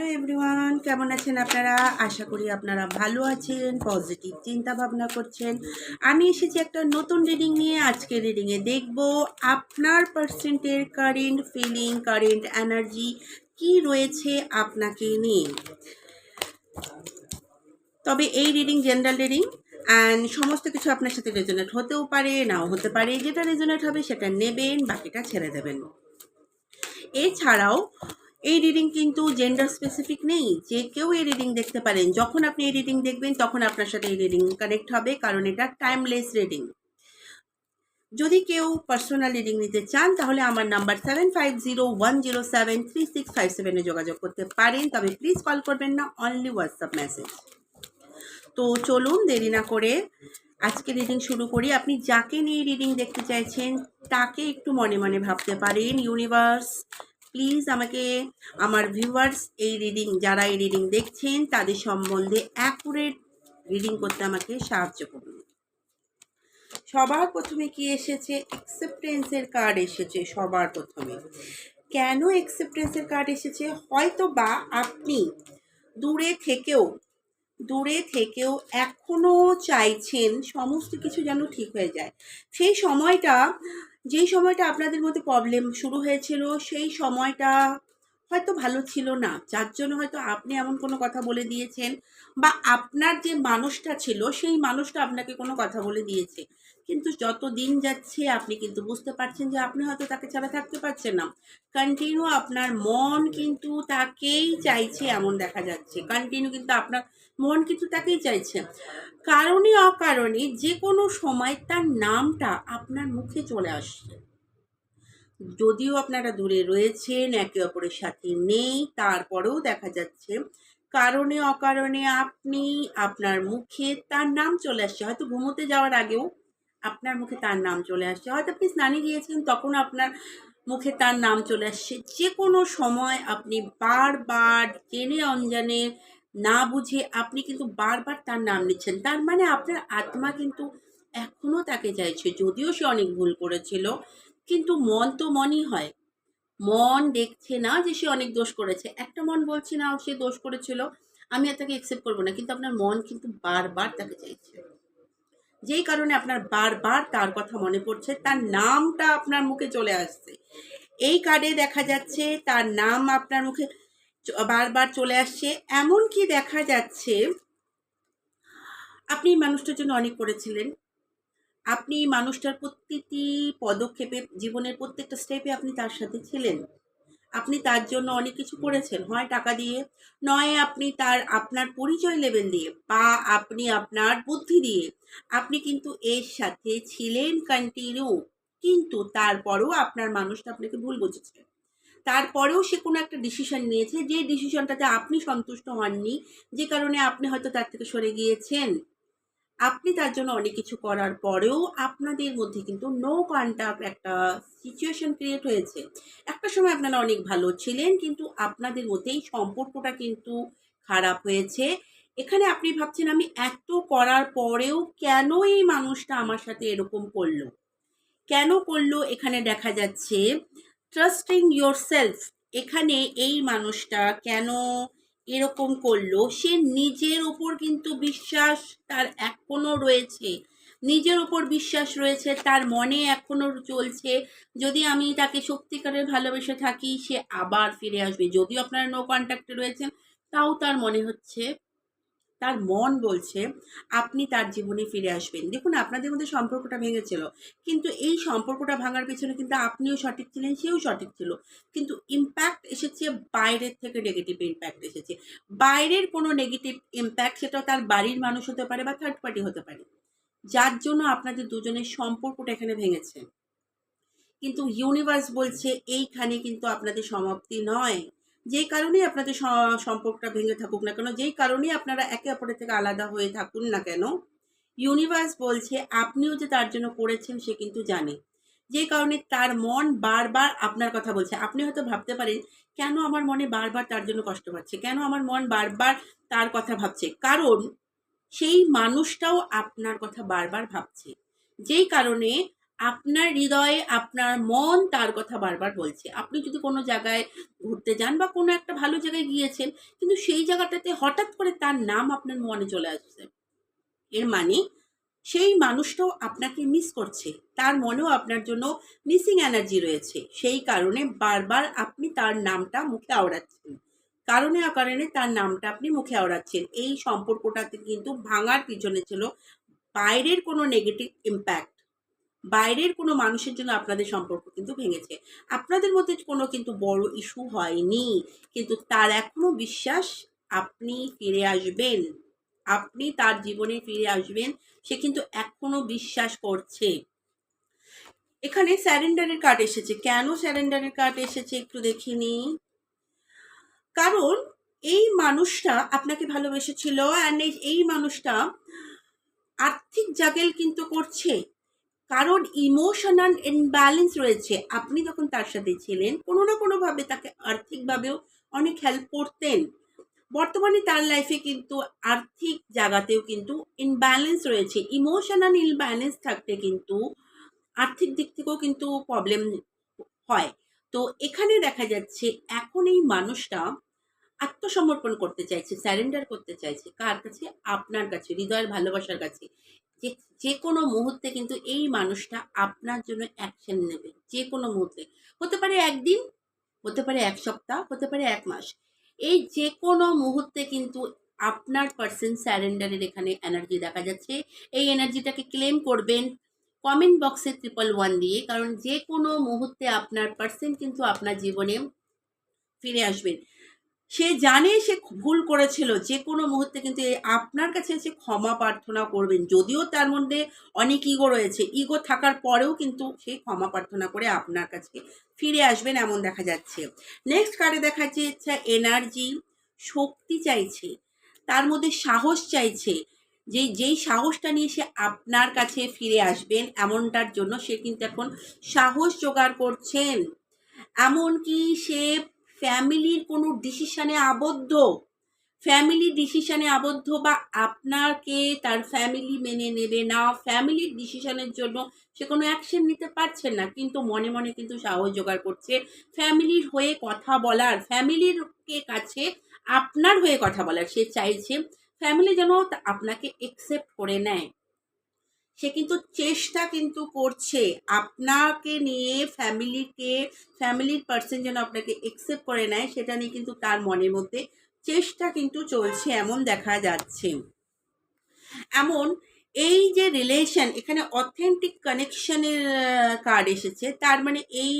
Hello everyone, কেমন আছেন আপনারা? আশা করি আপনারা ভালো আছেন, পজিটিভ চিন্তা ভাবনা করছেন। আমি এসেছি একটা নতুন রিডিং নিয়ে। আজকে রিডিংয়ে দেখব আপনার পার্সেন্টের কারেন্ট ফিলিং কারেন্ট এনার্জি কি রয়েছে আপনাকে নিয়ে। তবে এই রিডিং জেনারেল রিডিং অ্যান্ড সমস্ত কিছু আপনার সাথে রেজোনেট হতেও পারে, নাও হতে পারে। যেটা রেজোনেট হবে সেটা নেবেন, বাকিটা ছেড়ে দেবেন। এছাড়াও এই রিডিং কিন্তু জেন্ডার স্পেসিফিক নেই। যে কেউ এই রিডিং দেখতে পারেন। যখন আপনি এই রিডিং দেখবেন, তখন আপনার সাথে এই রিডিং কানেক্ট হবে, কারণ এটা টাইমলেস রিডিং যদি কেউ পার্সোনাল রিডিং নিতে চান, তাহলে আমার number seven five zero one zero seven three six five সেভেনে যোগাযোগ করতে পারেন। তবে প্লিজ কল করবেন না অনলি হোয়াটসঅ্যাপ মেসেজ তো চলুন, দেরি না করে আজকে রিডিং শুরু করি। আপনি যাকে নিয়ে রিডিং দেখতে চাইছেন, তাকে একটু মনে মনে ভাবতে পারেন। ইউনিভার্স প্লিজ আমাকে আমার ভিউয়ার্স এই রিডিং যারা এই রিডিং দেখছেন, তাদের সম্বন্ধে অ্যাকুরেট রিডিং করতে আমাকে সাহায্য করুন। সবার প্রথমে কি এসেছে? অ্যাকসেপ্টেন্সের কার্ড এসেছে সবার প্রথমে। কেন অ্যাকসেপ্টেন্সের কার্ড এসেছে? হয়তো বা আপনি দূরে থেকেও দূরে থেকেও এখনও চাইছেন সমস্ত কিছু যেন ঠিক হয়ে যায়। সেই সময়টা, যেই সময়টা আপনাদের মধ্যে প্রবলেম শুরু হয়েছিল, সেই সময়টা হয়তো ভালো ছিল না। যার জন্য হয়তো আপনি এমন কোনো কথা বলে দিয়েছেন বা আপনার যে মানুষটা ছিল, সেই মানুষটা আপনাকে কোনো কথা বলে দিয়েছে। কিন্তু যত দিন যাচ্ছে, আপনি কিন্তু বুঝতে পারছেন যে আপনি হয়তো তাকে ছাড়া থাকতে পারছেন না। কন্টিনিউ আপনার মন কিন্তু তাকেই চাইছে এমন দেখা যাচ্ছে। কন্টিনিউ কিন্তু আপনার মন কিন্তু তাকেই চাইছে। কারণে অকারণে যে কোনো সময় তার নামটা আপনার মুখে চলে আসছে। যদিও আপনারা দূরে রয়েছেন, একে অপরের সাথে নেই, তারপরেও দেখা যাচ্ছে কারণে, অকারণে আপনি, আপনার মুখে তার নাম চলে আসছে। হয়তো ঘুমোতে যাওয়ার আগেও আপনার মুখে তার নাম চলে আসছে। হয়তো আপনি স্নানে গিয়েছেন, তখন আপনার মুখে তার নাম চলে আসছে। যে কোনো সময় আপনি বারবার জেনে অঞ্জানে না বুঝে আপনি কিন্তু বারবার তার নাম নিচ্ছেন। তার মানে আপনার আত্মা কিন্তু এখনও তাকে চাইছে। যদিও সে অনেক ভুল করেছিল কিন্তু মন তো মনই হয়। মন দেখছে না যে সে অনেক দোষ করেছে। একটা মন বলছে না সে দোষ করেছিল, আমি আর তাকে অ্যাকসেপ্ট করব না। কিন্তু আপনার মন কিন্তু বারবার তাকে চাইছে। যেই কারণে আপনার বারবার তার কথা মনে পড়ছে, তার নামটা আপনার মুখে চলে আসছে। এই কার্ডে দেখা যাচ্ছে তার নাম আপনার মুখে বারবার চলে আসছে। এমন কি দেখা যাচ্ছে, আপনি মানুষটার জন্য অনেক করেছিলেন। আপনি মানুষটার প্রতিটি পদক্ষেপে, জীবনের প্রত্যেকটা স্টেপে আপনি তার সাথে ছিলেন। আপনি তার জন্য অনেক কিছু করেছেন। হয় টাকা দিয়ে, নয় আপনি তার আপনার পরিচয় লেভেল দিয়ে বা আপনি আপনার বুদ্ধি দিয়ে। আপনি কিন্তু এর সাথে ছিলেন কন্টিনিউ কিন্তু তারপরেও আপনার মানুষটা আপনাকে ভুল বুঝেছে। তারপরেও সে কোনো একটা ডিসিশন নিয়েছে। যে ডিসিশনটাতে আপনি সন্তুষ্ট হননি, যে কারণে আপনি হয়তো তার থেকে সরে গিয়েছেন। আপনি তার জন্য অনেক কিছু করার পরেও আপনাদের মধ্যে কিন্তু নো কন্ট্যাক্ট একটা সিচুয়েশন ক্রিয়েট হয়েছে। একটা সময় আপনারা অনেক ভালো ছিলেন, কিন্তু আপনাদের মধ্যে এই সম্পর্কটা কিন্তু খারাপ হয়েছে। এখানে আপনি ভাবছেন, আমি এত করার পরেও কেন এই মানুষটা আমার সাথে এরকম করল? কেন করল? এখানে দেখা যাচ্ছে ট্রাস্টিং ইয়োর সেলফ এখানে এই মানুষটা কেন এরকম করল। সে নিজের ওপর কিন্তু বিশ্বাস তার এখনও রয়েছে। নিজের ওপর বিশ্বাস রয়েছে, তার মনে এখনও চলছে। যদি আমি তাকে সত্যিকারের ভালোবেসে থাকি, সে আবার ফিরে আসবে। যদিও আপনারা নো কন্ট্যাক্টে রয়েছেন, তাও তার মনে হচ্ছে তার মন বলছে, আপনি তার জীবনে ফিরে আসবেন। দেখুন, আপনাদের মধ্যে সম্পর্কটা ভেঙেছিল। কিন্তু এই সম্পর্কটা ভাঙার পেছনে কিন্তু আপনিও সঠিক ছিলেন, সেও সঠিক ছিল। কিন্তু ইম্প্যাক্ট এসেছে, বাইরের থেকে নেগেটিভ ইম্প্যাক্ট এসেছে। বাইরের কোনো নেগেটিভ ইম্প্যাক্ট সেটা তার বাড়ির মানুষ হতে পারে বা থার্ড পার্টি হতে পারে। যার জন্য আপনাদের দুজনের সম্পর্কটা এখানে ভেঙেছে। কিন্তু ইউনিভার্স বলছে, এইখানে কিন্তু আপনাদের সমাপ্তি নয়। যেই কারণেই আপনাদের সম্পর্কটা ভেঙে থাকুক না কেন, যেই কারণেই আপনারা একে অপরের থেকে আলাদা হয়ে থাকুন না কেন ইউনিভার্স বলছে আপনিও যে তার জন্য করেছেন সে কিন্তু জানে। যে কারণে তার মন বারবার আপনার কথা বলছে। আপনি হয়তো ভাবতে পারেন, কেন আমার মনে বারবার তার জন্য কষ্ট পাচ্ছে কেন আমার মন বারবার তার কথা ভাবছে? কারণ সেই মানুষটাও আপনার কথা বারবার ভাবছে। যেই কারণে আপনার হৃদয়ে আপনার মন তার কথা বারবার বলছে। আপনি যদি কোনো জায়গায় ঘুরতে যান বা কোনো একটা ভালো জায়গায় গিয়েছেন, কিন্তু সেই জায়গাটাতে হঠাৎ করে তার নাম আপনার মনে চলে আসছে। এর মানে সেই মানুষটাও আপনাকে মিস করছে। তার মনেও আপনার জন্য মিসিং এনার্জি রয়েছে। সেই কারণে বারবার আপনি তার নামটা মুখে আওড়াচ্ছেন। কারণে অকারণে তার নামটা আপনি মুখে আওড়াচ্ছেন। এই সম্পর্কটাতে কিন্তু ভাঙার পিছনে ছিল বাইরের কোনো নেগেটিভ ইম্প্যাক্ট বাইরের কোনো মানুষের জন্য আপনাদের সম্পর্ক কিন্তু ভেঙেছে। আপনাদের মধ্যে কোনো কিন্তু বড় ইস্যু হয়নি। কিন্তু তার এখনও বিশ্বাস আপনি ফিরে আসবেন। আপনি তার জীবনে ফিরে আসবেন, সে কিন্তু এখনও বিশ্বাস করছে। এখানে স্যারেন্ডারের কার্ড এসেছে। কেন স্যারেন্ডারের কার্ড এসেছে একটু দেখিনি কারণ এই মানুষটা আপনাকে ভালোবেসেছিল অ্যান্ড এই মানুষটা আর্থিক জাগেল কিন্তু করছে। কারণ ইমোশনাল ইনব্যালেন্স রয়েছে। আপনি যখন তার সাথে ছিলেন, কোনো না কোনোভাবে তাকে আর্থিকভাবেও অনেক হেল্প করতেন। বর্তমানে তার লাইফে কিন্তু আর্থিক জায়গাতেও কিন্তু ইনব্যালেন্স রয়েছে। ইমোশনাল ইনব্যালেন্স থাকতে কিন্তু আর্থিক দিক থেকেও কিন্তু প্রবলেম হয়। তো এখানে দেখা যাচ্ছে এখন এই মানুষটা আত্মসমর্পণ করতে চাইছে স্যারেন্ডার করতে চাইছে। কার কাছে? আপনার কাছে, হৃদয়ের ভালোবাসার কাছে। যে যে কোনো মুহূর্তে কিন্তু এই মানুষটা আপনার জন্য অ্যাকশন নেবে। যে কোনো মুহূর্তে। হতে পারে একদিন, হতে পারে এক সপ্তাহ, হতে পারে এক মাস। এই যে কোনো মুহূর্তে কিন্তু আপনার পার্সন স্যারেন্ডারের এখানে এনার্জি দেখা যাচ্ছে। এই এনার্জিটাকে ক্লেম করবেন কমেন্ট বক্সে ট্রিপল ওয়ান দিয়ে। কারণ যে কোনো মুহূর্তে আপনার পার্সন কিন্তু আপনার জীবনে ফিরে আসবেন। সে জানে সে ভুল করেছিল, যে কোনো মুহূর্তে কিন্তু আপনার কাছে এসে ক্ষমা প্রার্থনা করবেন। যদিও তার মধ্যে অনেক ইগো রয়েছে। ইগো থাকার পরেও কিন্তু সে ক্ষমা প্রার্থনা করে আপনার কাছে ফিরে আসবেন এমন দেখা যাচ্ছে। নেক্সট কার্ডে দেখা যাচ্ছে ইচ্ছা এনার্জি শক্তি চাইছে, তার মধ্যে সাহস চাইছে, যে যেই সাহসটা নিয়ে সে আপনার কাছে ফিরে আসবেন এমনটার জন্য সে কিন্তু এখন সাহস জোগাড় করছেন। এমনকি সে ফ্যামিলির কোনো ডিসিশনে আবদ্ধ। ফ্যামিলি ডিসিশনে আবদ্ধ বা আপনাকে তার ফ্যামিলি মেনে নেবে না, ফ্যামিলির ডিসিশনের জন্য সে কোনো অ্যাকশন নিতে পারছে না, কিন্তু মনে মনে কিন্তু সাহস জোগাড় করছে। ফ্যামিলির হয়ে কথা বলার, ফ্যামিলির কাছে আপনার হয়ে কথা বলার সে চাইছে, ফ্যামিলি যেন আপনাকে একসেপ্ট করে নেয়। সে কিন্তু চেষ্টা কিন্তু করছে আপনাকে নিয়ে ফ্যামিলিকে, ফ্যামিলির পার্সন যেন আপনাকে একসেপ্ট করে নেয়, সেটা নিয়ে কিন্তু তার মনের মধ্যে চেষ্টা কিন্তু চলছে, এমন দেখা যাচ্ছে। এমন এই যে রিলেশন এখানে অথেন্টিক কানেকশনের কার্ড এসেছে, তার মানে এই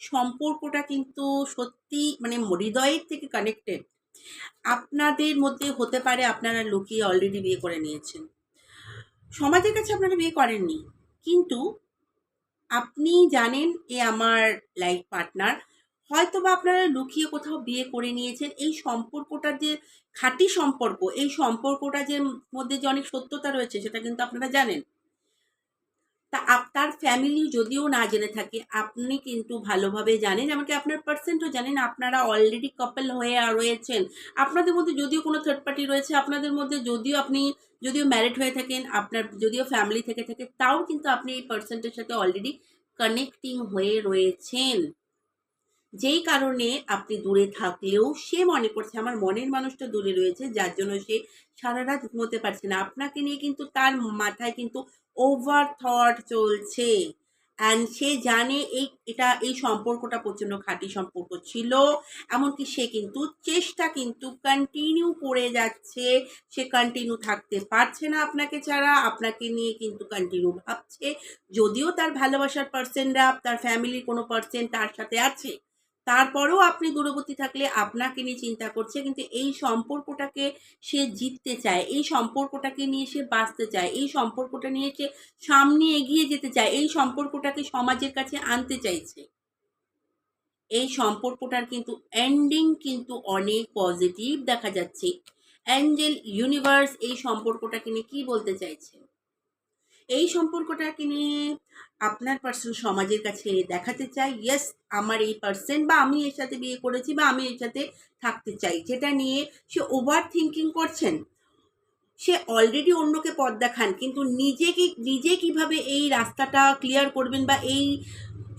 সম্পর্কটা কিন্তু সত্যি মানে হৃদয়ের থেকে কানেক্টেড আপনাদের মধ্যে হতে পারে, আপনারা লুকিয়ে অলরেডি বিয়ে করে নিয়েছেন। সমাজের কাছে আপনারা বিয়ে করেননি। কিন্তু আপনি জানেন এ আমার লাইফ পার্টনার হয়তো বা আপনারা লুকিয়ে কোথাও বিয়ে করে নিয়েছেন। এই সম্পর্কটা যে খাঁটি সম্পর্ক, এই সম্পর্কটা যে মধ্যে যে অনেক সত্যতা রয়েছে, সেটা কিন্তু আপনারা জানেন। তা ফ্যামিলি যদিও না জেনে থাকে, আপনি কিন্তু ভালোভাবে জানেন। এমনকি আপনার পার্সেন্টও জানেন, আপনারা অলরেডি কাপল হয়ে রয়েছেন। আপনাদের মধ্যে যদিও কোনো থার্ড পার্টি রয়েছে, আপনাদের মধ্যে যদিও আপনি যদিও ম্যারিড হয়ে থাকেন, আপনার যদিও ফ্যামিলি থেকে থাকে, তাও কিন্তু আপনি এই পার্সেন্টের সাথে অলরেডি কানেক্টিং হয়ে রয়েছেন। যেই কারণে আপনি দূরে থাকলেও সে মনে করছে, আমার মনের মানুষটা দূরে রয়েছে, যার জন্য সে সারা রাত ঘুমোতে পারছে না। আপনাকে নিয়ে কিন্তু তার মাথায় কিন্তু ওভার থট চলছে। অ্যান্ড সে জানে এই, এটা, এই সম্পর্কটা প্রচণ্ড খাঁটি সম্পর্ক ছিল। এমনকি সে কিন্তু চেষ্টা কিন্তু কন্টিনিউ করে যাচ্ছে। সে কন্টিনিউ থাকতে পারছে না আপনাকে ছাড়া। আপনাকে নিয়ে কিন্তু কন্টিনিউ ভাবছে। যদিও তার ভালোবাসার পার্সেনরা তার ফ্যামিলির কোনো পার্সেন তার সাথে আছে। তারপরেও আপনি দূরবর্তী থাকলে আপনাকে নিয়ে চিন্তা করছে, কিন্তু এই সম্পর্কটাকে সে জিততে চায়, এই সম্পর্কটাকে নিয়ে সে বাঁচতে চায়, এই সম্পর্কটা নিয়ে সে সামনে এগিয়ে যেতে চায়, এই সম্পর্কটাকে সমাজের কাছে আনতে চাইছে। এই সম্পর্কটার কিন্তু এন্ডিং কিন্তু অনেক পজিটিভ দেখা যাচ্ছে। অ্যাঞ্জেল ইউনিভার্স এই সম্পর্কটাকে নিয়ে কি বলতে চাইছে? এই সম্পর্কটাকে নিয়ে আপনার পার্সন সমাজের কাছে দেখাতে চাই। ইয়েস আমার এই পার্সন বা আমি এর সাথে বিয়ে করেছি বা আমি এর সাথে থাকতে চাই। যেটা নিয়ে সে ওভার থিঙ্কিং করছেন। সে অলরেডি অন্যকে পথ দেখান, কিন্তু নিজেকে, নিজে কীভাবে এই রাস্তাটা ক্লিয়ার করবেন বা এই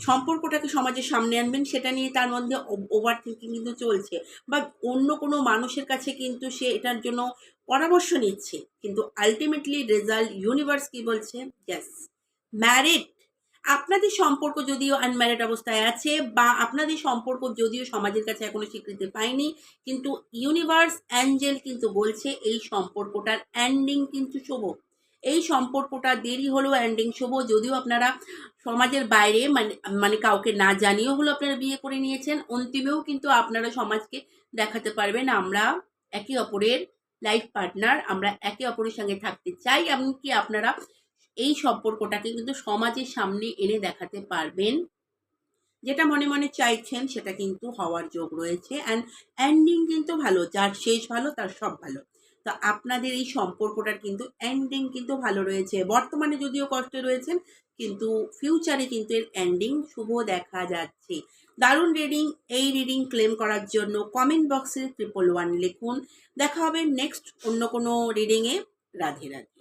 সম্পর্কটাকে সমাজের সামনে আনবেন, সেটা নিয়ে তার মধ্যে ওভার থিঙ্কিং কিন্তু চলছে। বা অন্য কোনো মানুষের কাছে কিন্তু সে এটার জন্য পরামর্শ নিচ্ছে। কিন্তু আলটিমেটলি রেজাল্ট ইউনিভার্স কি বলছে? ইয়েস ম্যারিড আপনাদের সম্পর্ক যদিও আনম্যারিড অবস্থায় আছে বা আপনাদের সম্পর্ক যদিও সমাজের কাছে এখনও স্বীকৃতি পায়নি, কিন্তু ইউনিভার্স অ্যাঞ্জেল কিন্তু বলছে এই সম্পর্কটার এন্ডিং কিন্তু শুভ। এই সম্পর্কটা দেরি হলেও এন্ডিং শুভ, যদিও আপনারা সমাজের বাইরে মানে মানে কাউকে না জানিয়েও হলো আপনারা বিয়ে করে নিয়েছেন, অন্তিমেও কিন্তু আপনারা সমাজকে দেখাতে পারবেন আমরা একে অপরের লাইফ পার্টনার আমরা একে অপরের সঙ্গে থাকতে চাই, এমনকি আপনারা এই সম্পর্কটাকে কিন্তু সমাজের সামনে এনে দেখাতে পারবেন। যেটা মনে মনে চাইছেন সেটা কিন্তু হওয়ার যোগ রয়েছে অ্যান্ড এন্ডিং কিন্তু ভালো, যার শেষ ভালো তার সব ভালো। তো আপনাদের এই সম্পর্কটার কিন্তু এন্ডিং কিন্তু ভালো রয়েছে। বর্তমানে যদিও কষ্টে রয়েছেন, কিন্তু ফিউচারে কিন্তু এর এন্ডিং শুভ দেখা যাচ্ছে। দারুণ রিডিং এই রিডিং ক্লেম করার জন্য কমেন্ট বক্সে ট্রিপল ওয়ান লিখুন। দেখা হবে নেক্সট অন্য কোনো রিডিংয়ে রাধে রাধে।